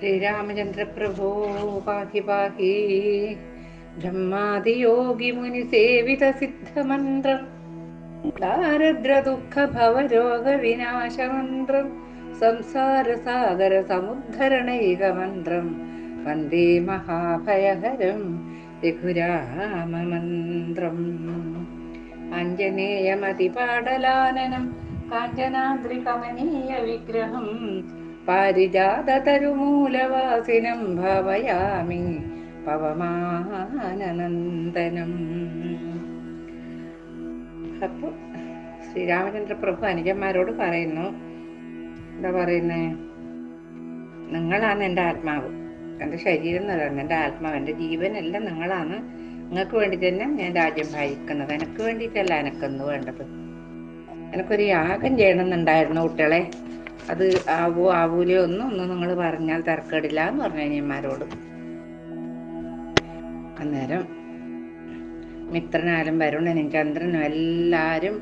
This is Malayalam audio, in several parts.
ശ്രീരാമചന്ദ്രപ്രഭോ പാഹി പാഹി. ബ്രഹ്മാതിയോഗി മുനി സേവിത സിദ്ധമന്ത്രം. ദാരിദ്ര ദുഃഖ ഭവരോഗ വിനാശമന്ത്രം സംസാര സാഗര സമുദ്ധരണൈകമന്ത്രം. വന്ദേ മഹാഭയഹരം രഘുരാമമന്ത്രം. ആഞ്ജനേയമതിപാടലാനനം. കാഞ്ചനാദ്രികമനീയ വിഗ്രഹം പാരിജാതതരുമൂലവാസിനം ഭാവയാമി പവമാനനന്ദനം അപ്പൊ ശ്രീരാമചന്ദ്ര പ്രഭു അനുജന്മാരോട് പറയുന്നു. എന്താ പറയുന്നേ? നിങ്ങളാണ് എന്റെ ആത്മാവ്. എന്റെ ശരീരം എന്നല്ല എന്റെ ആത്മാവ്. എന്റെ ജീവനെല്ലാം നിങ്ങളാണ്. നിങ്ങൾക്ക് വേണ്ടി തന്നെ ഞാൻ രാജ്യം ഭരിക്കുന്നത്. എനിക്ക് വേണ്ടിയിട്ടല്ല എനക്കൊന്ന് വേണ്ടത്. എനിക്കൊരു യാഗം ചെയ്യണമെന്നുണ്ടായിരുന്നു കുട്ടികളെ. അത് ആവോ ആവൂലയോ ഒന്നും ഒന്നും നിങ്ങൾ പറഞ്ഞാൽ തർക്കടില്ല എന്ന് പറഞ്ഞു അനിയന്മാരോട് അന്നേരം മിത്രനായാലും വരുണനും ചന്ദ്രനും എല്ലാവരും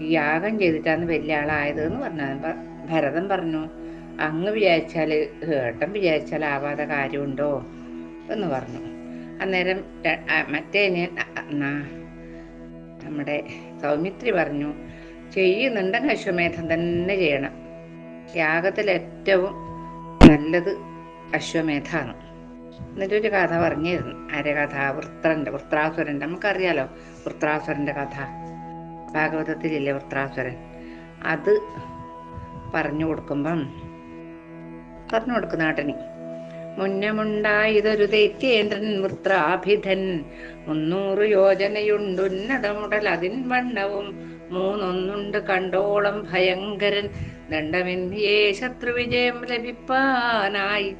യാഗം ചെയ്തിട്ടാണ് വലിയ ആളായത് എന്ന് പറഞ്ഞു ഭരതൻ പറഞ്ഞു അങ്ങ് വിചാരിച്ചാൽ ഏട്ടൻ വിചാരിച്ചാൽ ആവാതെ കാര്യമുണ്ടോ? എന്ന് പറഞ്ഞു. അന്നേരം മറ്റേ നമ്മുടെ സൗമിത്രി പറഞ്ഞു ചെയ്യുന്നുണ്ടെങ്കിൽ അശ്വമേധം തന്നെ ചെയ്യണം. യാഗത്തിൽ ഏറ്റവും നല്ലത് അശ്വമേധാണ്. എന്നിട്ട് ഒരു കഥ പറഞ്ഞിരുന്നു. ആരെ കഥ വൃത്രന്റെ വൃത്രാസുരന്റെ നമുക്കറിയാലോ വൃത്രാസുരന്റെ കഥ. ഭാഗവതത്തിലില്ലേ വൃത്രാസുരൻ? അത് പറഞ്ഞു കൊടുക്കുമ്പം പറഞ്ഞു കൊടുക്കുന്ന നാട്ടിന് മുന്നമുണ്ടായതൊരു ദൈത്യേന്ദ്രൻ വൃത്രാഭിധൻ. മുന്നൂറ് യോജനയുണ്ടുന്നതമുടൽ അതിൻ വണ്ണവും മൂന്നൊന്നുണ്ട് കണ്ടോളം ഭയങ്കരൻ. ദണ്ഡമെന്നിയേ ശത്രുവിജയം ലഭിപ്പാനായി.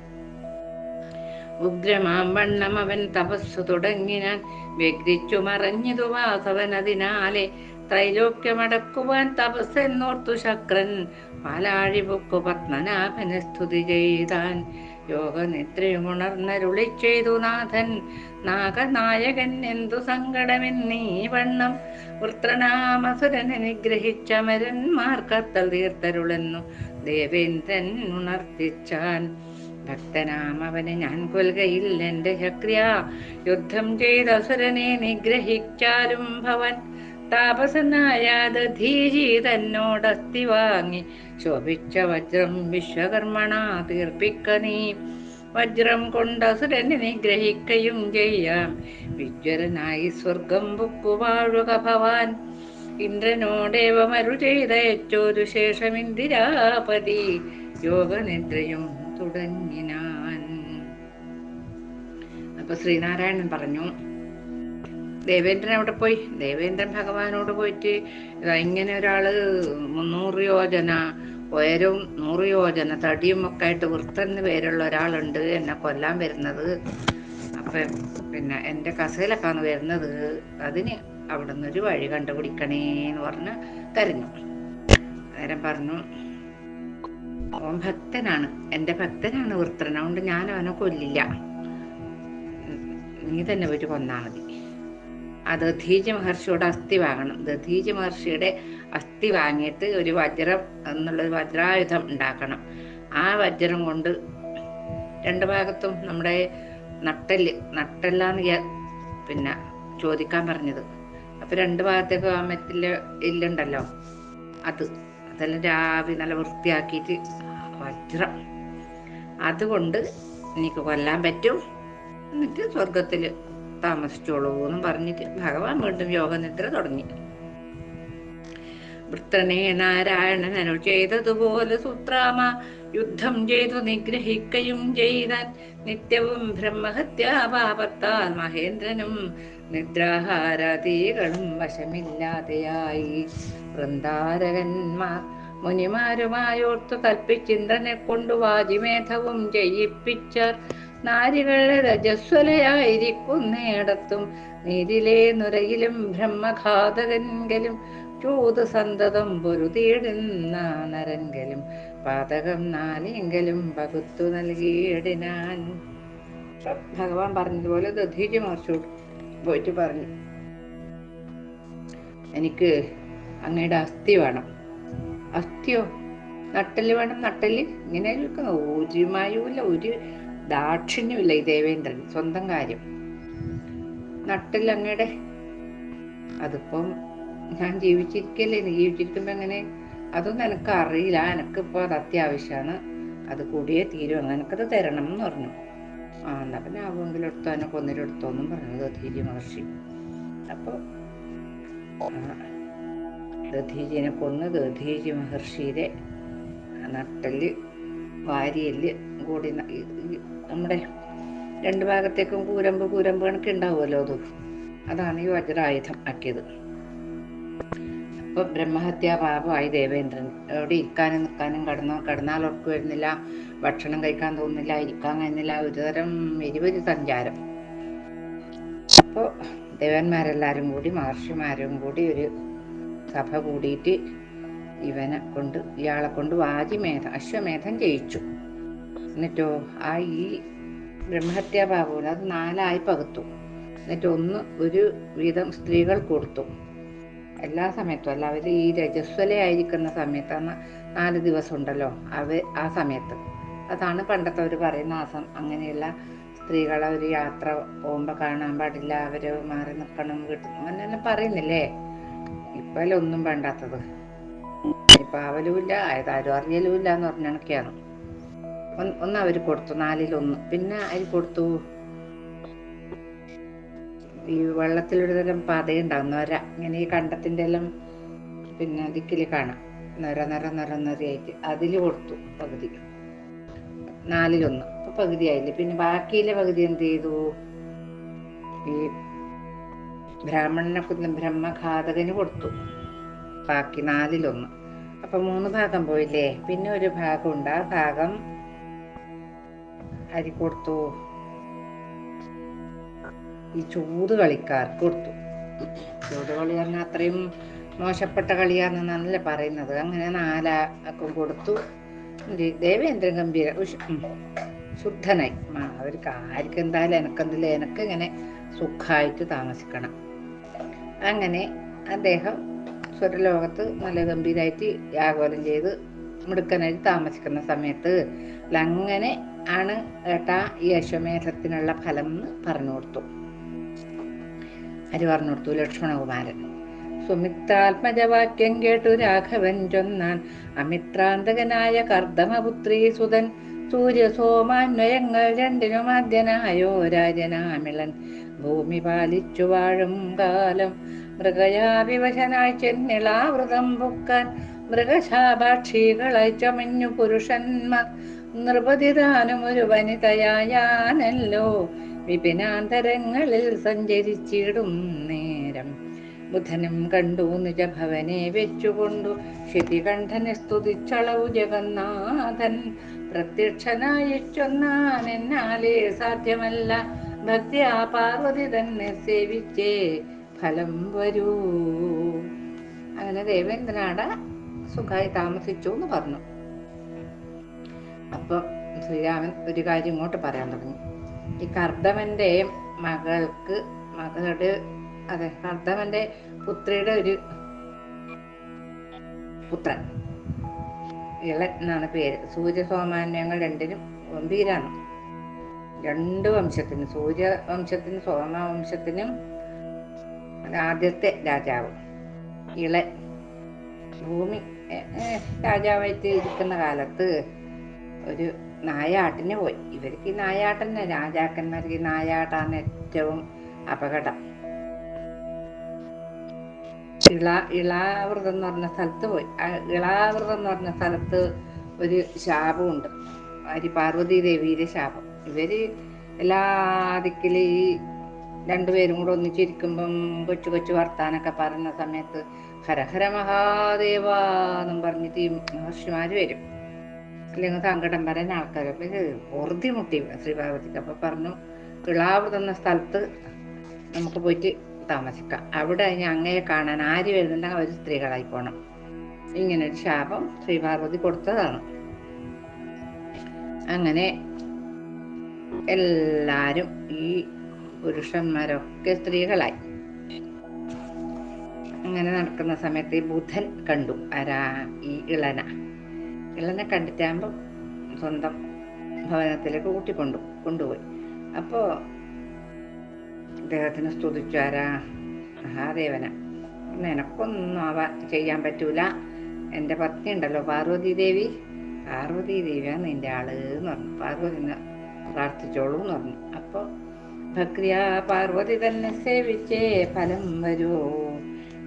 ഉഗ്രമാം വണ്ണം അവൻ തപസ്സു തുടങ്ങിനാൻ. വ്യഗ്രിച്ചു മറഞ്ഞതു വാസവൻ അതിനാലെ. ത്രൈലോക്യമടക്കുവാൻ തപസ്സെന്നോർത്തു ശക്രൻ. പാലാഴിപൊക്കു പത്മനാഭനെ സ്തുതി ചെയ്താൻ. യോഗനിദ്രയുമുണർന്നരുളി ചെയ്തു നാഥൻ. നാഗനായകൻ എന്തു സങ്കടമെന്നീ വണ്ണം. വൃത്രനാമസുരനെ നിഗ്രഹിച്ചമരന്മാർക്കത്തൽ തീർത്തരുളെന്നു ദേവേന്ദ്രൻ ഉണർത്തിച്ചാൻ. ഭക്തനാം അവനെ ഞാൻ കൊൽകയിൽ എന്റെ ശക്രിയ. യുദ്ധം ചെയ്ത അസുരനെ നിഗ്രഹിച്ചാലും ഭവൻ. താപസനായ ദധീജി തന്നോടസ്തി വാങ്ങി. ശോഭിച്ച വജ്രം വിശ്വകർമ്മണ തീർപ്പിക്ക നീ. വജ്രം കൊണ്ട് അസുരനെ നിഗ്രഹിക്കയും ചെയ്യാം. വിജ്വരനായി സ്വർഗം പൊക്കുവാഴുക ഭവാൻ. ഇന്ദ്രനോടേവമരു ചെയ്തയച്ചൊരു ശേഷം ഇന്ദിരാപതി. യോഗനിദ്രയും തുടങ്ങിനാൻ. അപ്പൊ ശ്രീനാരായണൻ പറഞ്ഞു ദേവേന്ദ്രൻ അവിടെ പോയി? ദേവേന്ദ്രൻ ഭഗവാനോട് പോയിട്ട് ഇങ്ങനെ ഒരാൾ മുന്നൂറ് യോജന ഉയരവും നൂറ് യോജന തടിയും ഒക്കെ ആയിട്ട് വൃത്തെന്ന് പേരുള്ള ഒരാളുണ്ട് എന്നെ കൊല്ലാൻ വരുന്നത്. അപ്പൊ പിന്നെ എന്റെ കസയിലൊക്കെയാണ് വരുന്നത്. അതിന് അവിടെ ഒരു വഴി കണ്ടുപിടിക്കണേ എന്ന് പറഞ്ഞ് കരഞ്ഞു. നേരം പറഞ്ഞു അവൻ ഭക്തനാണ്. എന്റെ ഭക്തനാണ് വൃത്തൻ അതുകൊണ്ട് ഞാൻ അവനെ കൊല്ലില്ല. നീ തന്നെ പോയിട്ട് കൊന്നാ മതി. ആ ദധീജ മഹർഷിയോട് അസ്ഥി വാങ്ങണം. ദധീജ മഹർഷിയുടെ അസ്ഥി വാങ്ങിയിട്ട് ഒരു വജ്രം എന്നുള്ള വജ്രായുധം ഉണ്ടാക്കണം. ആ വജ്രം കൊണ്ട് രണ്ട് ഭാഗത്തും നമ്മുടെ നട്ടെല്ല് നട്ടെല്ലാന്ന് പിന്നെ ചോദിക്കാൻ പറഞ്ഞത്. അപ്പൊ രണ്ട് ഭാഗത്തേക്ക് ആ മെറ്റിൽ ഇല്ലുണ്ടല്ലോ. അത് അതെല്ലാം രാവിലെ നല്ല വൃത്തിയാക്കിയിട്ട് വജ്രം. അതുകൊണ്ട് എനിക്ക് കൊല്ലാൻ പറ്റും. എന്നിട്ട് സ്വർഗത്തിൽ താമസിച്ചോളൂ പറഞ്ഞിട്ട് ഭഗവാൻ വീണ്ടും യോഗനിദ്ര തുടങ്ങി. വൃത്രനെ നാരായണൻ അനു ചെയ്തതുപോലെ സുത്രാമ യുദ്ധം ചെയ്തു നിഗ്രഹിക്കയും ചെയ്താൻ നിത്യവും ബ്രഹ്മഹത്യാപാപത്താൽ മഹേന്ദ്രനും നിദ്രാഹാരാദികളും വശമില്ലാതെയായി. വൃന്ദാരകന്മാർ മുനിമാരുമായോർത്തു കൽപ്പിച്ചിന്ദ്രനെ കൊണ്ടു വാജിമേധവും ചെയ്യിപ്പിച്ചാർ. നാരികളെ രജസ്വലയായിരിക്കുന്നിടത്തും നീരിലെ നുരയിലും ബ്രഹ്മഘാതകൻകലും ചൂത് പൊരുതിയിടുന്ന നരങ്കലും പാതകം നാലെങ്കിലും പകുത്തു നൽകിയിടിനാൻ. ഭഗവാൻ പറഞ്ഞതുപോലെ ദധീജി മറിച്ചു പോയിട്ട് പറഞ്ഞു എനിക്ക് അങ്ങയുടെ അസ്ഥി വേണം. അസ്ഥിയോ? നട്ടൽ വേണം നട്ടൽ ഇങ്ങനെ ഒരു ഒരു ദാക്ഷിണ്യമില്ല ഈ ദേവേന്ദ്രൻ സ്വന്തം കാര്യം. നട്ടൽ അങ്ങയുടെ. അതിപ്പം ഞാൻ ജീവിച്ചിരിക്കല്ലേ? നീ ജീവിച്ചിരിക്കുമ്പോ എങ്ങനെ? അതൊന്നും എനിക്ക് അറിയില്ല എനിക്കിപ്പോ അത് അത്യാവശ്യമാണ് അത് കൂടിയേ തീരും. എനിക്കത് തരണം എന്ന് പറഞ്ഞു. ആ എന്നാ പിന്നെ ആവുമെങ്കിലും എടുത്തോ? എന്നെ കൊന്നിലെടുത്തോ എന്നും പറഞ്ഞു. ദധീജി മഹർഷി. അപ്പൊ ദധീജിനെ കൊന്ന് ദധീജി മഹർഷിയുടെ നട്ടൽ വാരിയൽ കൂടി നമ്മുടെ രണ്ട് ഭാഗത്തേക്കും കൂരമ്പ് കൂരമ്പ് കണക്ക് ഉണ്ടാവുമല്ലോ അത്? അതാണ് ഈ വജ്രായുധം ആക്കിയത്. അപ്പൊ ബ്രഹ്മഹത്യാ പാപമായി ദേവേന്ദ്രൻ. എവിടെ ഇരിക്കാനും നിൽക്കാനും കടന്നോ കടന്നാൽ ഉറക്കു വരുന്നില്ല. ഭക്ഷണം കഴിക്കാൻ തോന്നുന്നില്ല. ഇരിക്കാൻ കഴിയുന്നില്ല. ഒരുതരം എരിവരി സഞ്ചാരം. അപ്പോൾ ദേവന്മാരെല്ലാരും കൂടി മഹർഷിമാരും കൂടി ഒരു സഭ കൂടിയിട്ട് ഇവനെ കൊണ്ട് ഇയാളെ കൊണ്ട് വാജിമേധ അശ്വമേധം ജയിച്ചു. എന്നിട്ടോ ആ ഈ ബ്രഹ്മഹത്യാ പാപം അത് നാലായി പകുത്തു. എന്നിട്ട് ഒന്ന് ഒരു വീതം സ്ത്രീകൾ കൊടുത്തു. എല്ലാ സമയത്തും. അല്ല അവർ ഈ രജസ്വലയായിരിക്കുന്ന സമയത്ത് അന്ന് നാല് ദിവസം ഉണ്ടല്ലോ അവ ആ സമയത്ത്. അതാണ് പണ്ടത്തെ അവർ പറയുന്ന ആ സം അങ്ങനെയുള്ള സ്ത്രീകളെ ഒരു യാത്ര പോകുമ്പോൾ കാണാൻ പാടില്ല അവർ മാറി നിൽക്കണം വീട്ടിൽ അങ്ങനെയെല്ലാം പറയുന്നില്ലേ? ഇപ്പല്ലേ ഒന്നും വേണ്ടാത്തത് ഇപ്പൊ അതായത് ആരും അറിയലുമില്ല എന്ന് പറഞ്ഞ കണക്കെയാണ്. ഒന്ന് അവർ കൊടുത്തു നാലിലൊന്ന്. പിന്നെ അതിൽ കൊടുത്തു? ഈ വെള്ളത്തിലൊരു തരം പതയുണ്ടാകും. നൊര ഇങ്ങനെ ഈ കണ്ടത്തിന്റെ എല്ലാം പിന്നെ ദിക്കിൽ കാണാം. നൊര നൊര നൊര നൊരയായിട്ട് അതിൽ കൊടുത്തു പകുതി. നാലിലൊന്ന്. അപ്പൊ പകുതി ആയില്ലേ? പിന്നെ ബാക്കിയിലെ പകുതി എന്ത് ചെയ്തു? ഈ ബ്രാഹ്മണനെ കുന്ന ബ്രഹ്മഘാതകന് കൊടുത്തു. ബാക്കി നാലിലൊന്ന്. അപ്പൊ മൂന്ന് ഭാഗം പോയില്ലേ? പിന്നെ ഒരു ഭാഗം ഉണ്ട്. ആ ഭാഗം അരി കൊടുത്തു. ഈ ചൂത് കളിക്കാർക്ക് കൊടുത്തു. ചൂത് കളി പറഞ്ഞാൽ അത്രയും മോശപ്പെട്ട കളിയാണെന്നാണല്ലേ പറയുന്നത്. അങ്ങനെ നാലാക്കും കൊടുത്തു. ദേവേന്ദ്രൻ ഗംഭീര. ശുദ്ധനായി. ആ അവർക്ക് ആർക്ക് എന്തായാലും എനക്കെന്തില്ല എനക്ക് ഇങ്ങനെ സുഖമായിട്ട് താമസിക്കണം. അങ്ങനെ അദ്ദേഹം സ്വർലോകത്ത് നല്ല ഗംഭീരമായിട്ട് യാഗോലം ചെയ്ത് മിടുക്കനായിട്ട് താമസിക്കുന്ന സമയത്ത് അങ്ങനെ ആണ് ഏട്ടാ ഈ അശ്വമേധത്തിനുള്ള ഫലം എന്ന് പറഞ്ഞു കൊടുത്തു. ആര് പറഞ്ഞു കൊടുത്തു ലക്ഷ്മണകുമാരൻ സുമിത്രാത്മജവാക്യം കേട്ടു രാഘവൻ ചൊന്നാൻ. അമിത്രാന്തകനായ കർദമപുത്രി സുതൻ സൂര്യസോമാന്വയങ്ങൾ രണ്ടിനും ആദ്യനായോ രാജനാമിളൻ. ഭൂമി പാലിച്ചു വാഴും കാലം മൃഗയാവിവശനായി ചെന്നിളാവൃതം പൊക്കാൻ. മൃഗശാപാക്ഷികളെ ചമഞ്ഞു പുരുഷന്മാർ നിർബധിതാനും ഒരു വനിതയായാനല്ലോ വിപിനാന്തരങ്ങളിൽ സഞ്ചരിച്ചിടും നേരം. ബുധനും കണ്ടു നിജഭവനെ വെച്ചുകൊണ്ടു ക്ഷിതികണ്ഠനെ സ്തുതിച്ചളവു ജഗന്നാഥൻ. പ്രത്യക്ഷനായി ചൊന്നാൻ എന്നാലേ സാധ്യമല്ല. ആ പാർവതി തന്നെ സേവിച്ചേ ഫലം വരൂ. അങ്ങനെ ദേവേന്ദ്രനാട സുഖമായി താമസിച്ചു എന്ന് പറഞ്ഞു. അപ്പൊ ശ്രീരാമൻ ഒരു കാര്യം ഇങ്ങോട്ട് പറയാൻ തുടങ്ങി. ഈ കർദമന്റെ മകൾക്ക് മകളുടെ അതെ കർദമന്റെ പുത്രിയുടെ ഒരു പുത്രൻ. ഇളൻ എന്നാണ് പേര്. സൂര്യസോമാന്യങ്ങൾ രണ്ടിനും ഗംഭീരാണ്. രണ്ട് വംശത്തിനും സൂര്യവംശത്തിനും സോമവംശത്തിനും ആദ്യത്തെ രാജാവ്. ഇളൻ ഭൂമി രാജാവായിട്ട് ഇരിക്കുന്ന കാലത്ത് ഒരു നായാട്ടിന് പോയി. ഇവർക്ക് ഈ നായാട്ടന്നെ രാജാക്കന്മാർക്ക് ഈ നായാട്ടാണ് ഏറ്റവും അപകടം. ഇള ഇളാവൃതം എന്ന് പറഞ്ഞ സ്ഥലത്ത് പോയി. ഇളാവൃതം എന്ന് പറഞ്ഞ സ്ഥലത്ത് ഒരു ശാപമുണ്ട്. അരി പാർവതി ദേവിയുടെ ശാപം. ഇവർ എല്ലാ ദിക്കിലും ഈ രണ്ടുപേരും കൂടെ ഒന്നിച്ചിരിക്കുമ്പം കൊച്ചു കൊച്ചു വർത്താനൊക്കെ പറയുന്ന സമയത്ത് ഹരഹര മഹാദേവ എന്നും പറഞ്ഞിട്ട് ഈ മഹർഷിമാര് വരും. അല്ലെങ്കിൽ സങ്കടം പറയുന്ന ആൾക്കാർ അപ്പൊ പൊറുതി മുട്ടി ശ്രീ പാർവതിക്ക്. അപ്പൊ പറഞ്ഞു കിളാവൃതം എന്ന സ്ഥലത്ത് നമുക്ക് പോയിട്ട് താമസിക്കാം. അവിടെ ഇനി അങ്ങയെ കാണാൻ ആര് വരുന്നുണ്ടെങ്കിൽ അവർ സ്ത്രീകളായി പോണം. ഇങ്ങനെ ഒരു ശാപം ശ്രീ പാർവതി കൊടുത്തതാണ്. അങ്ങനെ എല്ലാരും ഈ പുരുഷന്മാരൊക്കെ സ്ത്രീകളായി. അങ്ങനെ നടക്കുന്ന സമയത്ത് ഈ ബുധൻ കണ്ടു ആരാ? ഈ ഇളന. ഇളനെ കണ്ടിട്ടാകുമ്പം സ്വന്തം ഭവനത്തിലേക്ക് കൂട്ടിക്കൊണ്ടു കൊണ്ടുപോയി. അപ്പോൾ അദ്ദേഹത്തിന് സ്തുതിച്ചു ആരാ? മഹാദേവന. നിനക്കൊന്നും ആവാ ചെയ്യാൻ പറ്റൂല. എന്റെ പത്നി ഉണ്ടല്ലോ പാർവതി ദേവി പാർവതി ദേവിയാണ് നിന്റെ ആൾ എന്ന് പറഞ്ഞു. പാർവതിനെ പ്രാർത്ഥിച്ചോളൂ എന്ന് പറഞ്ഞു. അപ്പോൾ ഭക്രിയ പാർവതി തന്നെ സേവിച്ചേ ഫലം വരൂ.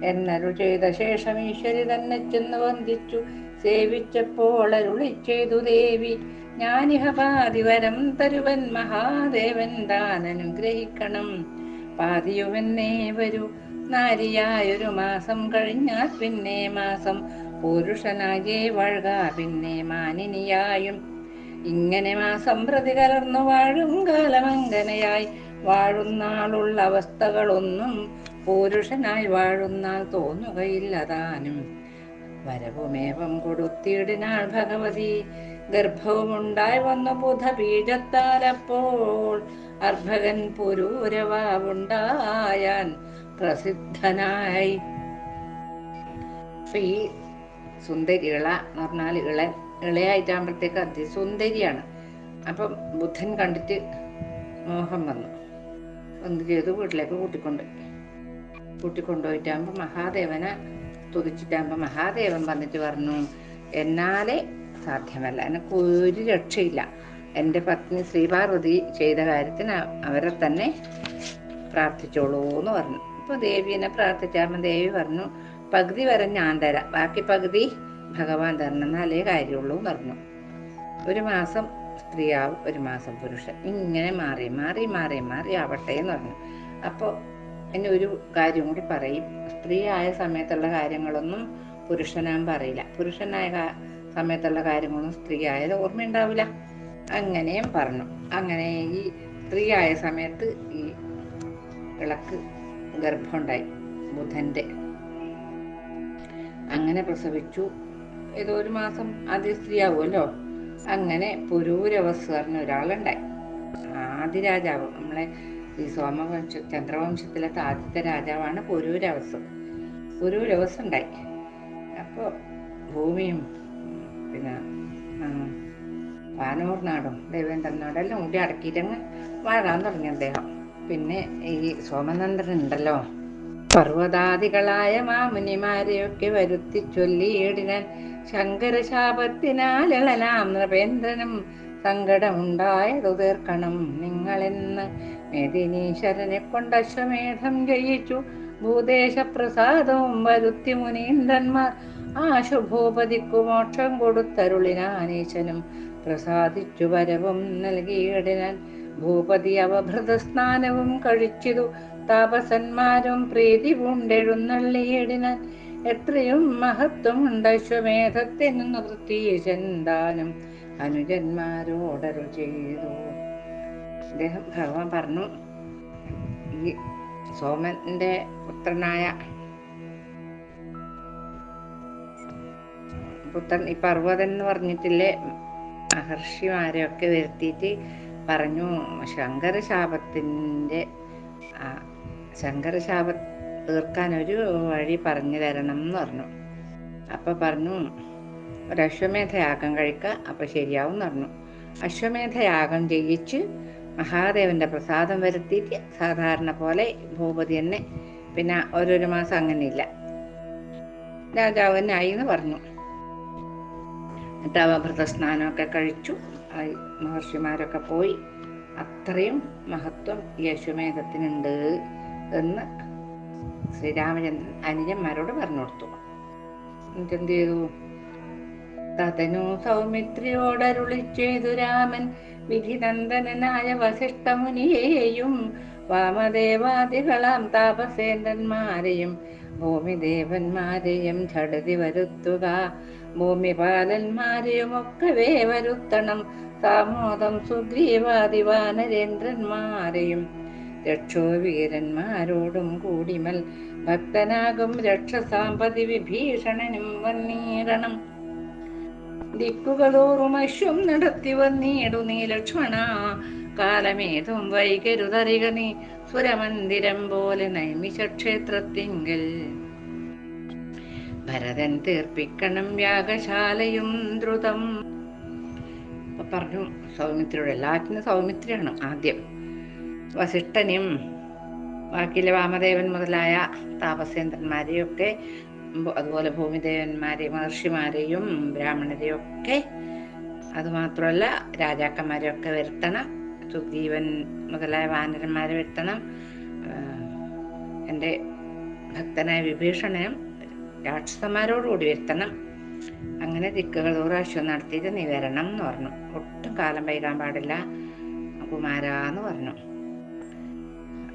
എന്നരുൾ ചെയ്ത ശേഷം ഈശ്വരി തന്നെ ചെന്ന് വന്ദിച്ചു. സേവിച്ചപ്പോൾ അരുളി ചെയ്തു ദേവി. ഞാനിഹ പാതിവരം തരുവൻ മഹാദേവൻ താനനുഗ്രഹിക്കണം പാതിയുമെന്നേ വരൂ. നാരിയായൊരു മാസം കഴിഞ്ഞാൽ പിന്നെ മാസം. പുരുഷനായേ വഴുക പിന്നെ മാനിനിയായും. ഇങ്ങനെ മാസം പ്രതി കലർന്നു വാഴും കാലമങ്കനയായി വാഴുന്നാളുള്ള അവസ്ഥകളൊന്നും പുരുഷനായി വാഴുന്നാൾ തോന്നുകയില്ല താനും. വരവുമേവം കൊടുത്തിടിനാൾ ഭഗവതി. ഗർഭവുമുണ്ടായി വന്നു ബുധ ബീജത്താലപ്പോൾ അർഭകൻ പുരൂരവാവുണ്ടായാൻ പ്രസിദ്ധനായി. ഈ സുന്ദരി ഇള എന്ന് പറഞ്ഞാൽ ഇള ഇളയായിട്ടാകുമ്പോഴത്തേക്ക് അതിസുന്ദരിയാണ്. അപ്പം ബുദ്ധൻ കണ്ടിട്ട് മോഹം വന്നു. എന്ത് ചെയ്തു വീട്ടിലേക്ക് കൂട്ടിക്കൊണ്ട് കൂട്ടിക്കൊണ്ടുപോയിട്ടാകുമ്പോൾ മഹാദേവനെ തുതിച്ചിട്ടാകുമ്പോൾ മഹാദേവൻ വന്നിട്ട് പറഞ്ഞു എന്നാലേ സാധ്യമല്ല. എനിക്ക് ഒരു രക്ഷയില്ല. എന്റെ പത്നി ശ്രീപാർവതി ചെയ്ത കാര്യത്തിന് അവരെ തന്നെ പ്രാർത്ഥിച്ചോളൂ എന്ന് പറഞ്ഞു. അപ്പോൾ ദേവിനെ പ്രാർത്ഥിച്ചാകുമ്പോൾ ദേവി പറഞ്ഞു പകുതി വരെ ഞാൻ തരാം. ബാക്കി പകുതി ഭഗവാൻ തരണം. എന്നാലേ കാര്യമുള്ളൂ പറഞ്ഞു. ഒരു മാസം സ്ത്രീയാവും ഒരു മാസം പുരുഷൻ. ഇങ്ങനെ മാറി മാറി മാറി മാറി ആവട്ടെ എന്ന് പറഞ്ഞു. അപ്പോൾ എന്നെ ഒരു കാര്യം കൂടി പറയും. സ്ത്രീ ആയ സമയത്തുള്ള കാര്യങ്ങളൊന്നും പുരുഷനാൻ പറയില്ല. പുരുഷനായ സമയത്തുള്ള കാര്യങ്ങളൊന്നും സ്ത്രീ ആയത് ഓർമ്മയുണ്ടാവില്ല. അങ്ങനെയും പറഞ്ഞു. അങ്ങനെ ഈ സ്ത്രീ ആയ സമയത്ത് ഈ ഇളക്ക് ഗർഭമുണ്ടായി ബുധന്റെ. അങ്ങനെ പ്രസവിച്ചു. ഏതോ ഒരു മാസം ആദ്യ സ്ത്രീ ആവുമല്ലോ അങ്ങനെ പുരൂരവസ് പറഞ്ഞ ഒരാളുണ്ടായി ആദിരാജാവ് നമ്മളെ ഈ സോമവംശ ചന്ദ്രവംശത്തിലത്തെ ആദ്യത്തെ രാജാവാണ് പുരൂരവസ് പുരൂരവസ് ഉണ്ടായി അപ്പോൾ ഭൂമിയും പിന്നെ വാനൂർ നാടും ദേവേന്ദ്രൻ നാടും എല്ലാം കൂടി അടക്കിയിട്ടങ്ങ് വാഴാൻ തുടങ്ങി അദ്ദേഹം. പിന്നെ ഈ സോമനന്ദൻ ഉണ്ടല്ലോ പർവതാദികളായ മാമുനിമാരെയൊക്കെ വരുത്തി ചൊല്ലിയിടിനാൻ ശങ്കരശാപത്തിനാൽ ഇളനാം നൃപേന്ദ്രനും സങ്കടമുണ്ടായതു തീർക്കണം നിങ്ങളെന്ന് മെദിനീശ്വരനെ കൊണ്ട് അശ്വമേധം ജയിച്ചു. ഭൂദേശപ്രസാദവും വരുത്തി മുനീന്ദ്രന്മാർ ആ ശുഭോപതിക്കു മോക്ഷം കൊടുത്തരുളിനാനീശനും പ്രസാദിച്ചു വരവും നൽകിയിടിനാൻ. ഭൂപതി അവഭൃത സ്നാനവും കഴിച്ചിതു. താപസന്മാരും പ്രീതി പൂണ്ടെഴുന്നള്ളിയിടിനാൻ എത്രയും മഹത്വമുണ്ട് അശ്വമേധത്തിനു നിർത്തീശന്താനും അനുജന്മാരോടരു ചെയ്തു അദ്ദേഹം ഭഗവാൻ പറഞ്ഞു ഈ സോമന്റെ പുത്രനായ പുത്രൻ ഈ പർവതൻ എന്ന് പറഞ്ഞിട്ടില്ലേ മഹർഷിമാരെയൊക്കെ വരുത്തിയിട്ട് പറഞ്ഞു ശങ്കരശാപത്തിന്റെ ശങ്കരശാപ തീർക്കാൻ ഒരു വഴി പറഞ്ഞു തരണം എന്ന് പറഞ്ഞു. അപ്പൊ പറഞ്ഞു ഒരു അശ്വമേധയാഗം കഴിക്കുക. അപ്പൊ ശരിയാവും പറഞ്ഞു. അശ്വമേധയാഗം ചെയ്യിച്ച് മഹാദേവന്റെ പ്രസാദം വരുത്തിയിട്ട് സാധാരണ പോലെ ഭൂപതി തന്നെ പിന്നെ ഓരോരു മാസം അങ്ങനെയില്ല. രാജാവ് തന്നെ ആയി എന്ന് പറഞ്ഞു. എന്നിട്ട് സ്നാനമൊക്കെ കഴിച്ചു. മഹർഷിമാരൊക്കെ പോയി. അത്രയും മഹത്വം ഈ അശ്വമേധത്തിനുണ്ട് എന്ന് ശ്രീരാമചന്ദ്രൻ അനുജന്മാരോട് പറഞ്ഞു കൊടുത്തു. എന്നിട്ട് എന്ത് ചെയ്തു? തതനു സൗമിത്രിയോടരുളി ചെയ്തു രാമൻ. വിധിനന്ദനായ വസിഷ്ഠമുനിയെയും വാമദേവാദികളാം താപസേന്ദ്രന്മാരെയും ഭൂമിദേവന്മാരെയും ചടുതി വരുത്തുക. ഭൂമിപാലന്മാരെയും ഒക്കവേ വരുത്തണം. സാമോദം സുഗ്രീവാദിവാനരേന്ദ്രന്മാരെയും രക്ഷോവീരന്മാരോടും കൂടിമൽ ഭക്തനാകും രക്ഷസാമ്പതി വിഭീഷണനും വന്നീടണം ദിക്കുകളോറും അശ്വം നടത്തി വന്നീടു നീ ലക്ഷ്മണ. കാലമേതും വൈകരുതറിക നീ സുരമന്ദിരം പോലെ നൈമിഷ ക്ഷേത്രത്തിങ്കിൽ. ഭരതൻ തീർപ്പിക്കണം യാഗശാലയും ദ്രുതം. പറഞ്ഞു സൗമിത്രിയോട് എല്ലാറ്റിനും സൗമിത്രിയാണ് ആദ്യം. വസിഷ്ഠനും ബാക്കിയിലെ വാമദേവൻ മുതലായ താപസേന്ദ്രന്മാരെയൊക്കെ അതുപോലെ ഭൂമിദേവന്മാരെ മഹർഷിമാരെയും ബ്രാഹ്മണരെയും ഒക്കെ അതുമാത്രമല്ല രാജാക്കന്മാരെയൊക്കെ വരുത്തണം. സുഗ്രീവൻ മുതലായ വാനരന്മാരെ വരുത്തണം. എന്റെ ഭക്തനായ വിഭീഷണനും രാക്ഷസന്മാരോടുകൂടി വരുത്തണം. അങ്ങനെ ദിക്കുകൾ തോറാശ്വം നടത്തിയിട്ട് നീ വരണം എന്ന് പറഞ്ഞു. ഒട്ടും കാലം വൈകാൻ പാടില്ല. കുമാരാന്ന് പറഞ്ഞു.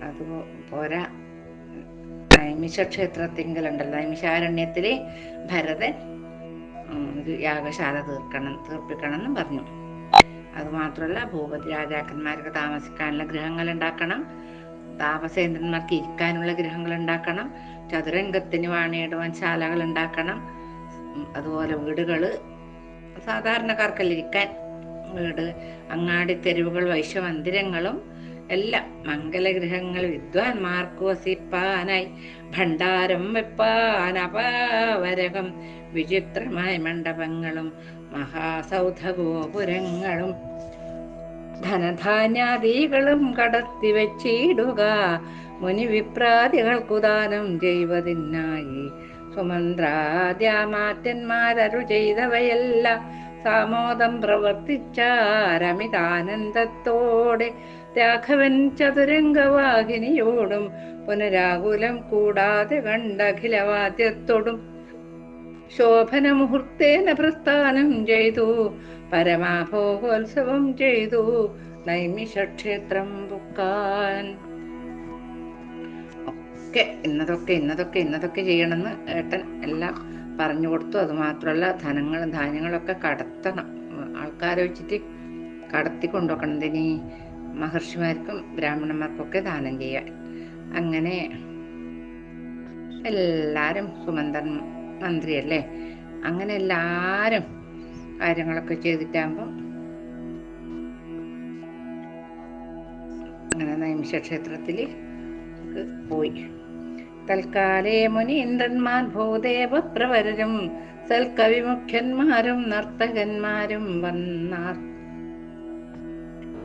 അത് പോരാ. നൈമിഷ ക്ഷേത്രത്തിങ്കലുണ്ടല്ലോ നൈമിഷാരണ്യത്തിൽ ഭരതൻ യാഗശാല തീർക്കണം തീർപ്പിക്കണം എന്നും പറഞ്ഞു. അത് മാത്രമല്ല ഭൂപതി രാജാക്കന്മാർക്ക് താമസിക്കാനുള്ള ഗ്രഹങ്ങൾ ഉണ്ടാക്കണം താമസേന്ദ്രന്മാർക്ക് ഇരിക്കാനുള്ള ഗ്രഹങ്ങൾ ഉണ്ടാക്കണം ചതുരംഗത്തിന് വാണിയിടുവാൻ ശാലകൾ ഉണ്ടാക്കണം അതുപോലെ വീടുകൾ. സാധാരണക്കാർക്കല്ല ഇരിക്കാൻ വീട് അങ്ങാടി തെരുവുകൾ വൈശ്യമന്ദിരങ്ങളും എല്ലാം മംഗലഗ്രഹങ്ങൾ വിദ്വാൻമാർക്ക് വസിപ്പാനായി. ഭണ്ഡാരം വെപ്പാൻ അപാവരകം വിചിത്രമായ മണ്ഡപങ്ങളും മഹാസൗധ ഗോപുരങ്ങളും ധനധാന്യാദികളും കടത്തി വെച്ചിടുക മുനി വിപ്രാദികൾക്കു ദാനം ചെയ്വതിനായി സുമന്ത്രാദ്യാമാറ്റന്മാരരു ചെയ്തവയെല്ലാം സാമോദം പ്രവർത്തിച്ചാരമിതാനന്ദത്തോടെ രാഘവൻ ചതുരംഗവാഹിനിയോടും പുനരാകുലം കൂടാതെ കണ്ട അഖിലവാദ്യത്തോടും ശോഭന മുഹൂർത്തേന പ്രസ്ഥാനം ചെയ്തു പരമാഭോഗോത്സവം ചെയ്തു നൈമിഷക്ഷേത്രം പുക്കാൻ. ഒക്കെ ഇന്നതൊക്കെ ഇന്നതൊക്കെ ഇന്നതൊക്കെ ചെയ്യണമെന്ന് ഏട്ടൻ എല്ലാം പറഞ്ഞു കൊടുത്തു. അത് മാത്രമല്ല ധനങ്ങളും ധാന്യങ്ങളൊക്കെ കടത്തണം. ആൾക്കാരെ വെച്ചിട്ട് കടത്തി കൊണ്ടുപോക്കണം എന്തിനീ മഹർഷിമാർക്കും ബ്രാഹ്മണന്മാർക്കൊക്കെ ദാനം ചെയ്യാൻ. അങ്ങനെ എല്ലാരും സുമന്തൻ മന്ത്രിയല്ലേ? അങ്ങനെ എല്ലാരും കാര്യങ്ങളൊക്കെ ചെയ്തിട്ടാകുമ്പം അങ്ങനെ നൈമിഷ പോയി. തൽക്കാലേ മുനീന്ദ്രന്മാർ ഭൂദേവ പ്രവരരും സൽക്കവിമുഖ്യന്മാരും നർത്തകന്മാരും വന്നാർ.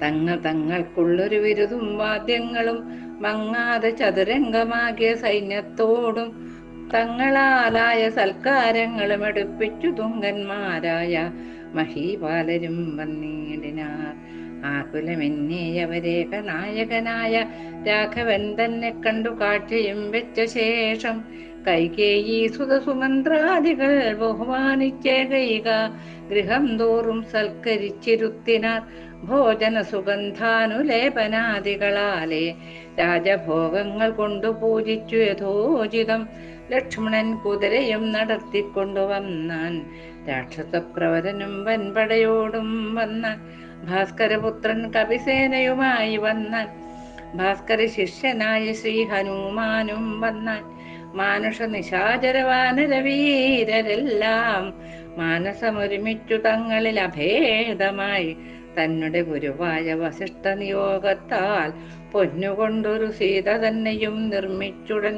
തങ്ങൾ തങ്ങൾക്കുള്ളൊരു വിരുതും വാദ്യങ്ങളും മങ്ങാതെ ചതുരംഗമാകിയ സൈന്യത്തോടും തങ്ങളാലായ സൽക്കാരങ്ങളും എടുപ്പിച്ചു തുങ്കന്മാരായ മഹീപാലരും വന്നിടിനാർ. ആകുലമെന്നേയവരേക നായകനായ രാഘവൻ തന്നെ കണ്ടു കാഴ്ചയും വെച്ച ശേഷം കൈകേയി സുതസുമന്ത്രാദികൾ ബഹുമാനിച്ചേകൈക ഗൃഹം തോറും സൽക്കരിച്ചിരുത്തിനാർ. ഭോജന സുഗന്ധാനുലേപനാദികളാലെ രാജഭോഗങ്ങൾ കൊണ്ടു പൂജിച്ചു യഥോചിതം. ലക്ഷ്മണൻ കുതിരയും നടത്തിക്കൊണ്ടുവന്നാൻ രാക്ഷസപ്രവരനും വൻപടയോടും വന്ന ഭാസ്കരപുത്രൻ കവിസേനയുമായി വന്ന ഭാസ്കര ശിഷ്യനായ ശ്രീ ഹനുമാനും വന്നാൻ മാനുഷ നിശാചരവാനരവീരരെല്ലാം മാനസമൊരുമിച്ചു തങ്ങളിൽ അഭേദമായി തന്നെ ഗുരുവായ വസിഷ്ഠ നിയോഗത്താൽ പൊന്നുകൊണ്ടൊരു സീത തന്നെയും നിർമ്മിച്ചുടൻ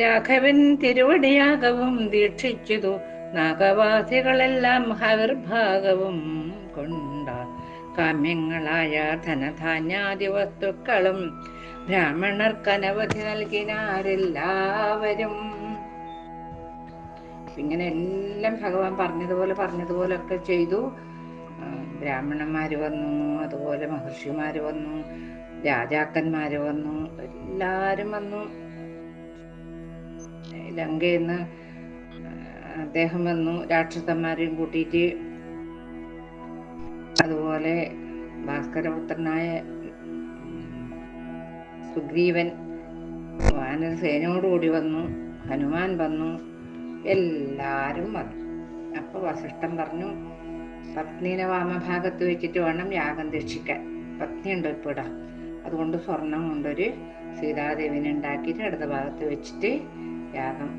രാഘവൻ തിരുവടിയാകവും ദീക്ഷിച്ചതു. നാഗവാസികളെല്ലാം ഹവിർഭാഗവും കൊണ്ട കാമ്യങ്ങളായ ധനധാന്യാദി വസ്തുക്കളും ബ്രാഹ്മണർക്ക് നൽകിനാരെല്ലാവരും. ഇങ്ങനെ എല്ലാം ഭഗവാൻ പറഞ്ഞതുപോലെ പറഞ്ഞതുപോലെ ഒക്കെ ചെയ്തു. ആ, ബ്രാഹ്മണന്മാര് വന്നു അതുപോലെ മഹർഷിമാർ വന്നു രാജാക്കന്മാർ വന്നു എല്ലാരും വന്നു. ലങ്കയിൽ നിന്ന് അദ്ദേഹം വന്നു രാക്ഷസന്മാരെയും കൂട്ടിയിട്ട്. അതുപോലെ ഭാസ്കരപുത്രനായ സുഗ്രീവൻ വാനരസേനയോടുകൂടി വന്നു ഹനുമാൻ വന്നു എല്ലാരും വന്നു. അപ്പോൾ വസിഷ്ഠൻ പറഞ്ഞു പത്നീനെ വാമഭാഗത്ത് വെച്ചിട്ട് വേണം യാഗം രക്ഷിക്കാൻ. പത്നി ഉണ്ട് ഇപ്പൊ ഇടാം അതുകൊണ്ട് സ്വർണം കൊണ്ടൊരു സീതാദേവിനെ ഉണ്ടാക്കിയിട്ട് ഇടത് ഭാഗത്ത് വെച്ചിട്ട് യാഗം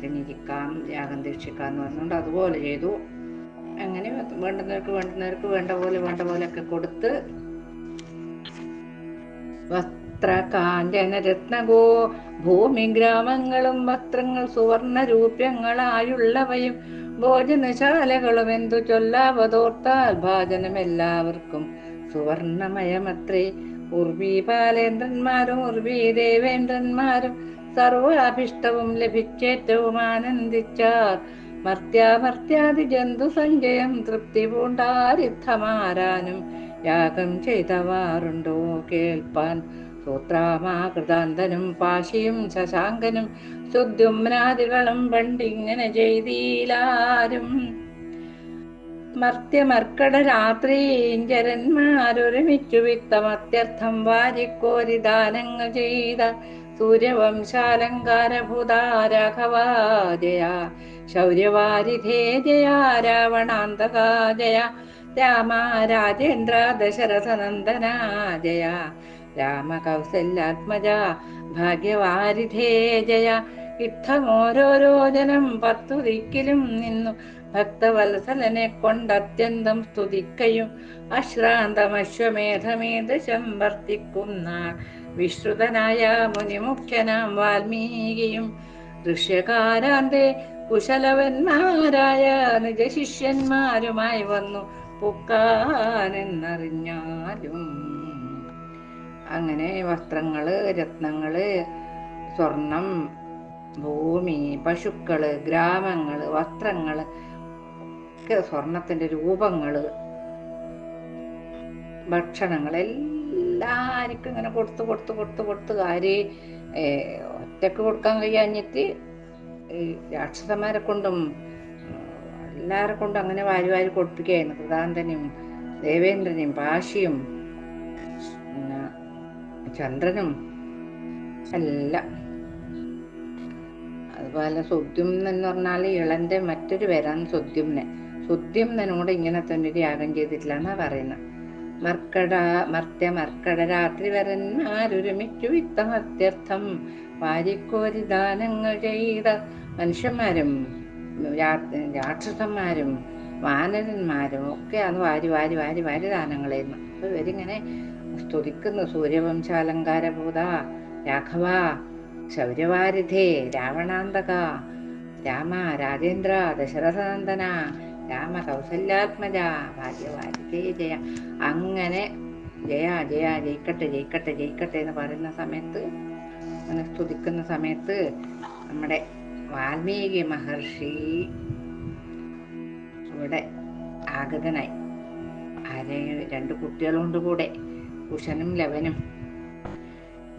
തിരിക്കാം യാഗം ദീക്ഷിക്കാം എന്ന് പറഞ്ഞുകൊണ്ട് അതുപോലെ ചെയ്തു. അങ്ങനെ വേണ്ടുന്നവർക്ക് വേണ്ടുന്നവർക്ക് വേണ്ട പോലെ വേണ്ട പോലെയൊക്കെ കൊടുത്ത് വ- കാഞ്ചന രത്നകോ ഭൂമി ഗ്രാമങ്ങളും വസ്ത്രങ്ങൾ സുവർണ രൂപ്യങ്ങളായുള്ളവയും ഭോജനശാലകളും എന്തു ചൊല്ലാവതോർത്താൽ ഭാജനം എല്ലാവർക്കും സുവർണമയമത്രേ. ഉർവി ബാലേന്ദ്രന്മാരും ഉർവി ദേവേന്ദ്രന്മാരും സർവാഭിഷ്ടവും ലഭിച്ചേറ്റവും ആനന്ദിച്ചാർ. മർത്യാമർത്യാദി ജന്തു സഞ്ജയം തൃപ്തി പൂണ്ടാരിദ്ധമാരാനും യാഗം ചെയ്തവാറുണ്ടോ കേൾപ്പാൻ. സൂത്രാമാകൃതാന്തനും പാശിയും ശശാങ്കനും ശുദ്ധ്യുമ്നാദികളും പണ്ടിങ്ങനെ ചെയ്തീലാരും. മർത്യമർക്കട രാത്രീഞ്ചരന്മാരൊരുമിച്ചു വിത്തമത്യർത്ഥം വാരിക്കോരി ദാനങ്ങൾ ചെയ്ത സൂര്യവംശാലങ്കാരഭൂതാരാഘവാജയ. ശൗര്യവാരിധേ ജയ രാവണാന്തകാ ജയ രാമ രാജേന്ദ്ര ദശരഥനന്ദന ജയ. രാമ കൗസല്യാത്മജ ഭാഗ്യവാരിധേ ജയ. ഇത്തമോരോരോ ജനം പത്തു ദിക്കിലും നിന്നു. ഭക്തവത്സലനെ കൊണ്ടത്യന്തം സ്തുതിക്കയും അശ്രാന്തമശ്വമേധമേദശം വർത്തിക്കുന്ന വിശ്രുതനായ മുനിമുഖ്യനാം വാൽമീകിയും ദൃശ്യകാരാന്തേ കുശലവന്മാരായ നിജശിഷ്യന്മാരുമായി വന്നു. പൊക്കാനെന്നറിഞ്ഞാലും. അങ്ങനെ വസ്ത്രങ്ങൾ രത്നങ്ങൾ സ്വർണം ഭൂമി പശുക്കൾ ഗ്രാമങ്ങൾ വസ്ത്രങ്ങൾ ഒക്കെ സ്വർണത്തിന്റെ രൂപങ്ങൾ ഭക്ഷണങ്ങൾ എല്ലാവർക്കും ഇങ്ങനെ കൊടുത്ത് കൊടുത്ത് കൊടുത്ത് കൊടുത്ത് ആര് ഒറ്റയ്ക്ക് കൊടുക്കാൻ കഴിയാഞ്ഞിട്ട് രാക്ഷസന്മാരെ കൊണ്ടും എല്ലാരെ കൊണ്ടും അങ്ങനെ വാരി വാരി കൊടുപ്പിക്കുകയായിരുന്നു. കൃതാന്തനും ദേവേന്ദ്രനെയും പാശിയും പിന്നെ ചന്ദ്രനും എല്ലാം. അതുപോലെ സുദ്യുമ്നൻ എന്ന് പറഞ്ഞാൽ ഇളന്റെ മറ്റൊരു പേരാണ് സുദ്യുമ്നൻ. സുദ്യുമ്നനോട് ഇങ്ങനെ തന്നെ ഒരു യാഗം ചെയ്തിട്ടില്ല എന്നാ പറയുന്നത്. മർക്കട മർത്യ മർക്കട രാത്രി വരന്മാരൊരുമിച്ചു വിത്തമത്യർത്ഥം. വാരിക്കോരി ദാനങ്ങൾ ചെയ്ത മനുഷ്യന്മാരും രാക്ഷസന്മാരും വാനരന്മാരും ഒക്കെ അന്ന് വാരി വാരി വാരി വാരി ദാനങ്ങളായിരുന്നു അപ്പൊ ഇവരിങ്ങനെ സ്തുതിക്കുന്നു. സൂര്യവംശാലങ്കാരഭൂത രാഘവ ശൗര്യവാരിധേ രാവണാന്തക രാമ രാജേന്ദ്ര ദശരഥനന്ദന രാമ കൗസല്യാത്മജ ഭാഗ്യവാരിധേ ജയ. അങ്ങനെ ജയ ജയ ജയിക്കട്ടെ ജയിക്കട്ടെ ജയിക്കട്ടെ എന്ന് പറയുന്ന സമയത്ത് അങ്ങനെ സ്തുതിക്കുന്ന സമയത്ത് നമ്മുടെ വാൽമീകി മഹർഷി ഇവിടെ ആഗതനായി. ആരെയും രണ്ട് കുട്ടികളുണ്ട് കൂടെ കുശനും ലവനും.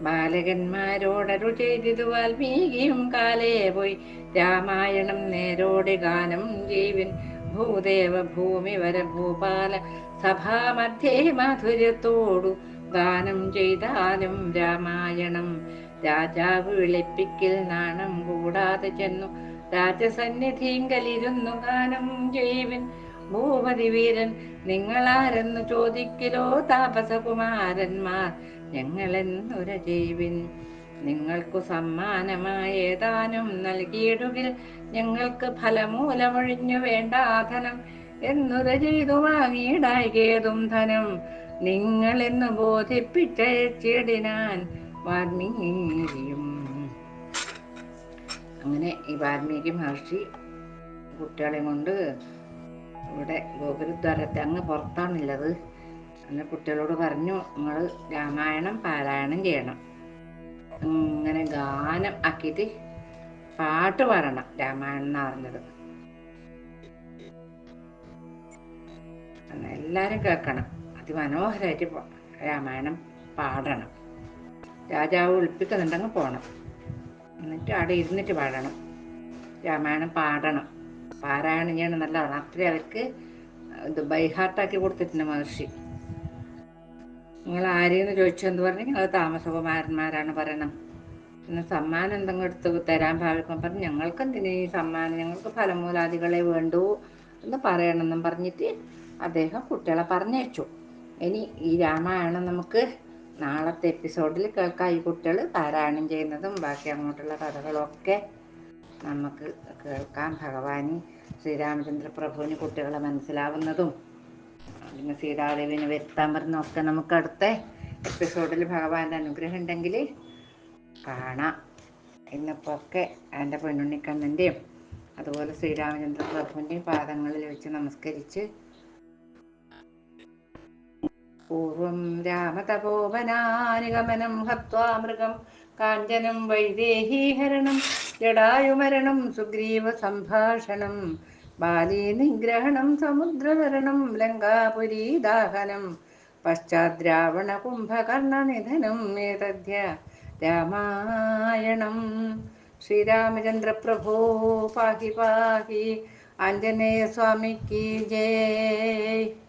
ബാലകന്മാരോടരു ചെയ്തിതു വാൽമീകിയും കാലേ പോയി. രാമായണം നേരോടെ ഗാനം ജീവൻ ഭൂദേവ ഭൂമി വര ഭൂപാല സഭാമധ്യേ മാധുര്യത്തോടു ഗാനം ചെയ്താലും രാമായണം രാജാവ് വിളിപ്പിക്കൽ നാണം കൂടാതെ ചെന്നു. രാജസന്നിധിങ്കലിരുന്നു ഗാനം ചെയ്യുവിൻ. ഭൂപതി വീരൻ നിങ്ങളാരെന്നു ചോദിക്കലോ? താപസകുമാരന്മാർ ഞങ്ങളെന്നുര ചെയ്യുവിൻ. നിങ്ങൾക്കു സമ്മാനമായ ഏതാനും നൽകിയിടുകിൽ ഞങ്ങൾക്ക് ഫലമൂലമൊഴിഞ്ഞു വേണ്ട ആധനം എന്നുര ചെയ്തു വാങ്ങിയിടായകേതും ധനം. നിങ്ങളെന്ന് ബോധിപ്പിച്ചയച്ചിടിനാൻ വാൽമീകിയും. അങ്ങനെ ഈ വാൽമീകി മഹർഷി കുട്ടികളെ കൊണ്ട് ഇവിടെ ഗോപുരദ്വാരത്തെ അങ്ങ് പുറത്താണുള്ളത്. അങ്ങനെ കുട്ടികളോട് പറഞ്ഞു നിങ്ങൾ രാമായണം പാരായണം ചെയ്യണം. അങ്ങനെ ഗാനം ആക്കിയിട്ട് പാട്ട് പാടണം രാമായണം എന്ന് പറഞ്ഞത്. എല്ലാരും കേൾക്കണം. അതിമനോഹരമായിട്ട് രാമായണം പാടണം. രാജാവ് വിളിപ്പിക്കുന്നുണ്ടെങ്കിൽ പോകണം എന്നിട്ട് അവിടെ ഇരുന്നിട്ട് പാടണം. രാമായണം പാടണം. പാരായണം ചെയ്യണം നല്ലതാണ്. അത്രേ അവർക്ക് ഇത് ബൈഹാർട്ടാക്കി കൊടുത്തിട്ടുണ്ട് മഹർഷി. നിങ്ങൾ ആരെയെന്ന് ചോദിച്ചെന്ന് പറഞ്ഞ് ഞങ്ങൾ താമസകുമാരന്മാരാണ് പറയണം. പിന്നെ സമ്മാനം എന്തെങ്കിലും എടുത്ത് തരാൻ ഭാവിക്കും പറഞ്ഞു ഞങ്ങൾക്ക് എന്തിനു ഈ സമ്മാനം? ഞങ്ങൾക്ക് ഫലമൂലാദികളെ വേണ്ടൂ എന്ന് പറയണമെന്നും പറഞ്ഞിട്ട് അദ്ദേഹം കുട്ടികളെ പറഞ്ഞയച്ചു. ഇനി ഈ രാമായണം നമുക്ക് നാളത്തെ എപ്പിസോഡിൽ കേൾക്കാം. ഈ കുട്ടികൾ പാരായണം ചെയ്യുന്നതും ബാക്കി അങ്ങോട്ടുള്ള കഥകളൊക്കെ നമുക്ക് കേൾക്കാം. ഭഗവാന് ശ്രീരാമചന്ദ്ര പ്രഭുവിന് കുട്ടികളെ മനസ്സിലാവുന്നതും പിന്നെ സീതാദേവിനെ വരുത്താൻ പറഞ്ഞൊക്കെ നമുക്ക് അടുത്ത എപ്പിസോഡിൽ ഭഗവാന്റെ അനുഗ്രഹം ഉണ്ടെങ്കിൽ കാണാം. ഇന്നിപ്പോൾ ഒക്കെ എന്റെ പൊന്നുണ്ണിക്കണ്ണന്റെയും അതുപോലെ ശ്രീരാമചന്ദ്ര പ്രഭുവിന്റെയും പാദങ്ങളിൽ വെച്ച് നമസ്കരിച്ച് പൂർവം രാമതപോവനാനുഗമനം ഹത്വാ മൃഗം കാഞ്ചനം വൈദേഹീഹരണം ജടായുമരണം സുഗ്രീവ സംഭാഷണം ബാലീ നിഗ്രഹണം സമുദ്രതരണം ലങ്കാപുരീ ദാഹനം പശ്ചാദ്രാവണ കുംഭകർണനിധനം ഏതദ്യ രാമായണം. ശ്രീരാമചന്ദ്ര പ്രഭോ പാഹി പാഹി. ആഞ്ജനേയ സ്വാമിക്ക് ജയ്.